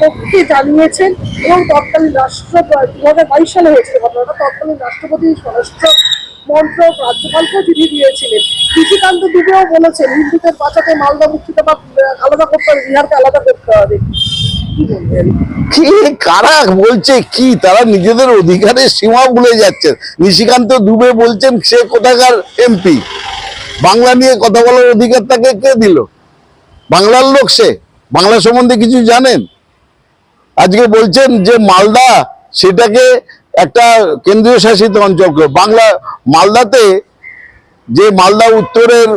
পক্ষে জানিয়েছেন এবং তৎকালীন রাষ্ট্র দু হাজার বাইশ সালে হয়েছিল ঘটনাটা তৎকালীন রাষ্ট্রপতি স্বরাষ্ট্র মন্ত্রক রাজ্যপালকেও চিঠি দিয়েছিলেন। কৃষিকান্ত দুবেও বলেছেন হিন্দুদের বাঁচাতে মালদা মুর্শিদাবাদ আহ, আলাদা করতে হবে বিহারকে আলাদা করতে হবে। কি কারা বলছে কি? তারা নিজেদের অধিকারের সীমা ভুলে যাচ্ছেন নিশিকান্ত দুবে বলছেন সে কোথাকার এমপি? বাংলা নিয়ে কথা বলার অধিকার তাকে কে দিল? বাংলার লোক সে। বাংলা সম্বন্ধে কিছু জানেন? আজকে বলছেন যে মালদা সেটাকে একটা কেন্দ্রীয় শাসিত অঞ্চল বাংলা, মালদাতে যে মালদা উত্তরের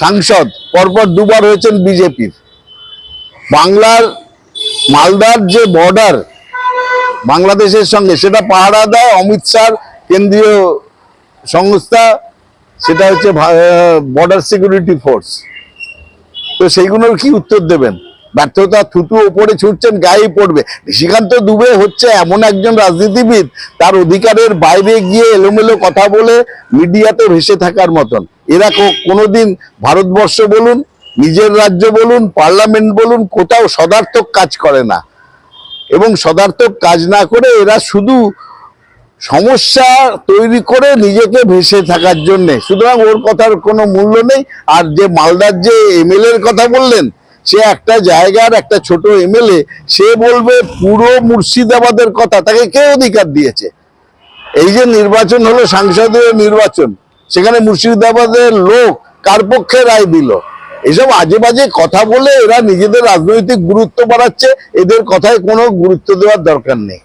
সাংসদ, পরপর দুবার হয়েছেন বিজেপির। বাংলার, মালদার যে বর্ডার বাংলাদেশের সঙ্গে, সেটা পাহারা দেয় অমিত শাহ কেন্দ্রীয় সংস্থা, সেটা হচ্ছে বর্ডার সিকিউরিটি ফোর্স তো সেইগুলোর কি উত্তর দেবেন? ব্যর্থতা থুতু ওপরে ছুটছেন গায়ে পড়বে। নিশিকান্ত দুবে হচ্ছে এমন একজন রাজনীতিবিদ, তার অধিকারের বাইরে গিয়ে এলোমেলো কথা বলে মিডিয়াতে ভেসে থাকার মতন। এরা কোনোদিন ভারতবর্ষ বলুন, নিজের রাজ্য বলুন, পার্লামেন্ট বলুন, কোথাও সদার্থক কাজ করে না। এবং সদার্থক কাজ না করে এরা শুধু সমস্যা তৈরি করে নিজেকে ভেসে থাকার জন্যে। সুতরাং ওর কথার কোনো মূল্য নেই। আর যে মালদার যে এমএলএ এর কথা বললেন সে একটা জায়গার একটা ছোট এমএলএ, সে বলবে পুরো মুর্শিদাবাদের কথা, তাকে কে অধিকার দিয়েছে? এই যে নির্বাচন হলো সাংসদীয় নির্বাচন, সেখানে মুর্শিদাবাদের লোক কার পক্ষে রায় দিল? এসব আজে বাজে কথা বলে এরা নিজেদের রাজনৈতিক গুরুত্ব বাড়াচ্ছে, এদের কথায় কোনো গুরুত্ব দেওয়ার দরকার নেই।